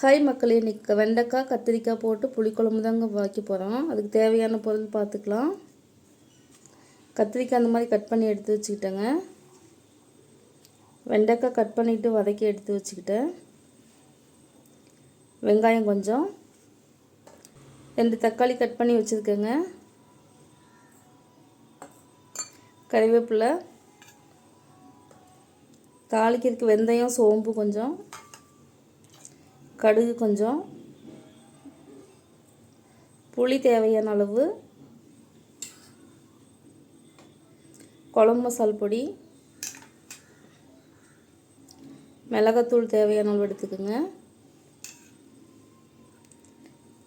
Hi மக்களே இன்றைக்கி வெண்டைக்காய் கத்திரிக்காய் போட்டு புளிக்குழம்பு தாங்க வைக்க போகிறோம் அதுக்கு தேவையான பொருள் பார்த்துக்கலாம். கத்திரிக்காய் அந்த மாதிரி கட் பண்ணி எடுத்து வச்சுக்கிட்டேங்க. வெண்டைக்காய் கட் பண்ணிவிட்டு வதக்கி எடுத்து வச்சுக்கிட்டேன். வெங்காயம் கொஞ்சம். ரெண்டு தக்காளி கட் பண்ணி வச்சுருக்கேங்க. கறிவேப்பிலை தாளிக்கிறதுக்கு வெந்தயம் சோம்பு கொஞ்சம். கடுகு கொஞ்சம். புளி தேவையான அளவு. குழம்பு மசால் பொடி. மிளகாத்தூள் தேவையான அளவு எடுத்துக்கோங்க.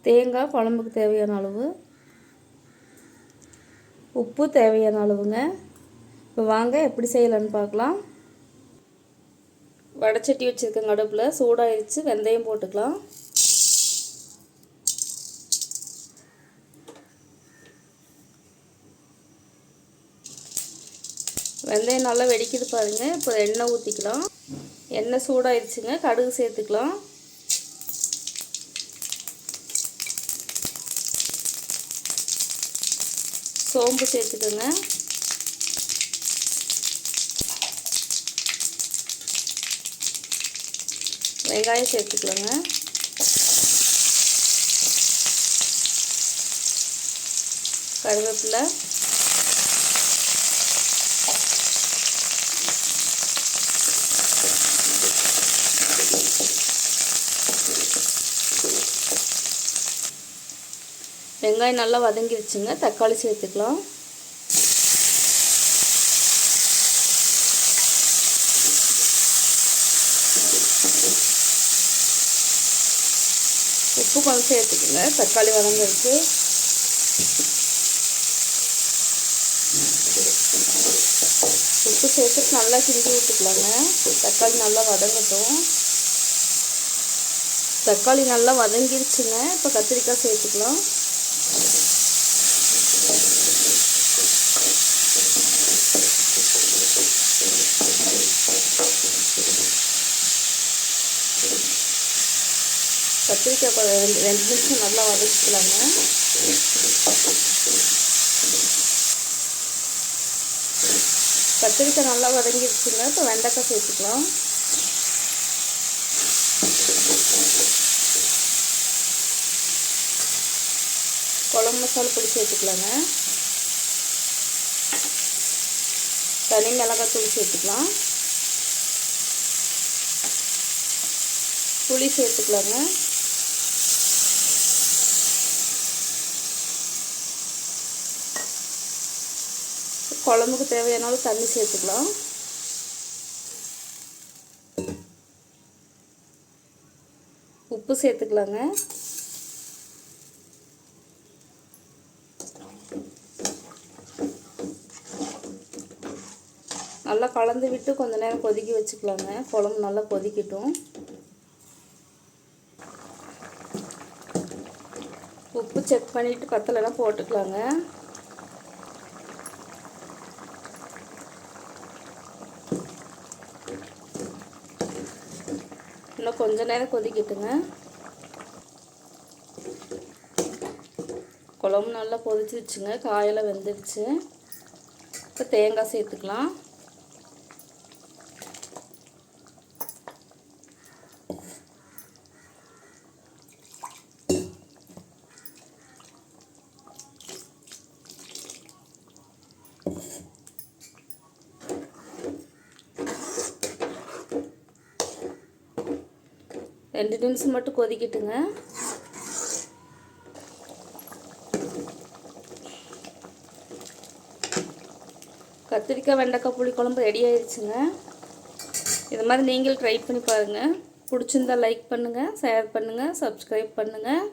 தேங்காய் குழம்புக்கு தேவையான அளவு. உப்பு தேவையான அளவுங்க. இப்போ வாங்க எப்படி செய்யலான்னு பார்க்கலாம். வடைச்சட்டி வச்சுருக்கேங்க அடுப்பில் சூடாயிருச்சு வெந்தயம் போட்டுக்கலாம். வெந்தயம் நல்லா வெடிக்குது பாருங்க இப்போ எண்ணெய் ஊற்றிக்கலாம் எண்ணெய் சூடாயிருச்சுங்க கடுகு சேர்த்துக்கலாம். சோம்பு சேர்த்துக்கோங்க. வெங்காயம் சேர்த்துக்கலாங்க. கருவேப்பிலை. வெங்காயம் நல்லா வதங்கிருச்சுங்க. தக்காளி சேர்த்துக்கலாம். உப்பு கொஞ்சம் சேர்த்துக்குங்க. தக்காளி வதங்கிருக்கு உப்பு சேர்த்துட்டு நல்லா கிண்டி விட்டுக்கலாங்க. தக்காளி நல்லா வதங்கட்டும். தக்காளி நல்லா வதங்கிருச்சுங்க. இப்போ கத்திரிக்காய் சேர்த்துக்கலாம். கத்திரிக்காய் ரெண்டு ரெண்டு நிமிஷம் நல்லா வதக்கிக்கலாங்க. கத்திரிக்காய் நல்லா வதங்கிடுச்சுங்க. இப்போ வெண்டைக்காய் சேர்த்துக்கலாம். குழம்பு மசாலா பொடி சேர்த்துக்கலாங்க. தனி மிளகாய் தூள் சேர்த்துக்கலாம். புளி சேர்த்துக்கலாங்க. குழம்புக்கு தேவையான தண்ணி சேர்த்துக்கலாம். உப்பு சேர்த்துக்கலாங்க. நல்லா கலந்து விட்டு கொஞ்ச நேரம் கொதிக்க வச்சுக்கலாங்க. குழம்பு நல்லா கொதிக்கட்டும். உப்பு செக் பண்ணிவிட்டு பத்தலைன்னா போட்டுக்கலாங்க. இன்னும் கொஞ்ச நேரம் கொதிக்கட்டுங்க. குழம்பு நல்லா கொதிச்சிருச்சுங்க. காயெல்லாம் வெந்துடுச்சு இப்போ தேங்காய் சேர்த்துக்கலாம். ரெண்டு நிமிஷம் மட்டும் கொதிக்கட்டுங்க. கத்திரிக்காய் வெண்டைக்காய் புளி குழம்பு ரெடி ஆயிடுச்சுங்க. இது மாதிரி நீங்களும் ட்ரை பண்ணி பாருங்கள் பிடிச்சிருந்தா லைக் பண்ணுங்கள் ஷேர் பண்ணுங்கள் சப்ஸ்கிரைப் பண்ணுங்கள்